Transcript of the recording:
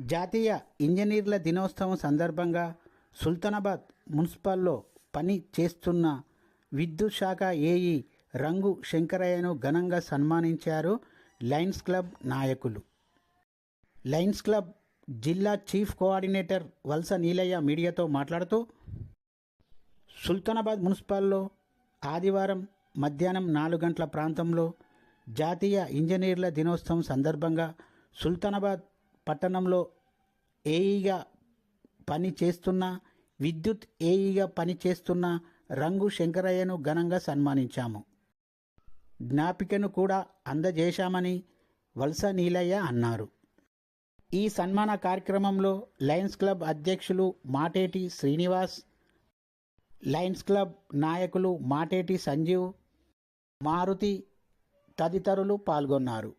జాతీయ ఇంజనీర్ల దినోత్సవం సందర్భంగా సుల్తానాబాద్ మున్సిపల్లో పని చేస్తున్న విద్యుత్ శాఖ ఏఈ రంగు శంకరయ్యను ఘనంగా సన్మానించారు లయన్స్ క్లబ్ నాయకులు. లయన్స్ క్లబ్ జిల్లా చీఫ్ కోఆర్డినేటర్ వలస నీలయ్య మీడియాతో మాట్లాడుతూ సుల్తానాబాద్ మున్సిపల్లో ఆదివారం మధ్యాహ్నం నాలుగు గంటల ప్రాంతంలో జాతీయ ఇంజనీర్ల దినోత్సవం సందర్భంగా సుల్తానాబాద్ పట్టణంలో ఏఈగా పని చేస్తున్న విద్యుత్ ఏఈగా పని చేస్తున్న రంగు శంకరయ్యను ఘనంగా సన్మానించాము. జ్ఞాపికను కూడా అందజేశామని వలస నీలయ్య అన్నారు. ఈ సన్మాన కార్యక్రమంలో లయన్స్ క్లబ్ అధ్యక్షులు మాటేటి శ్రీనివాస్ లయన్స్ క్లబ్ నాయకులు మాటేటి సంజీవ్ మారుతి తదితరులు పాల్గొన్నారు.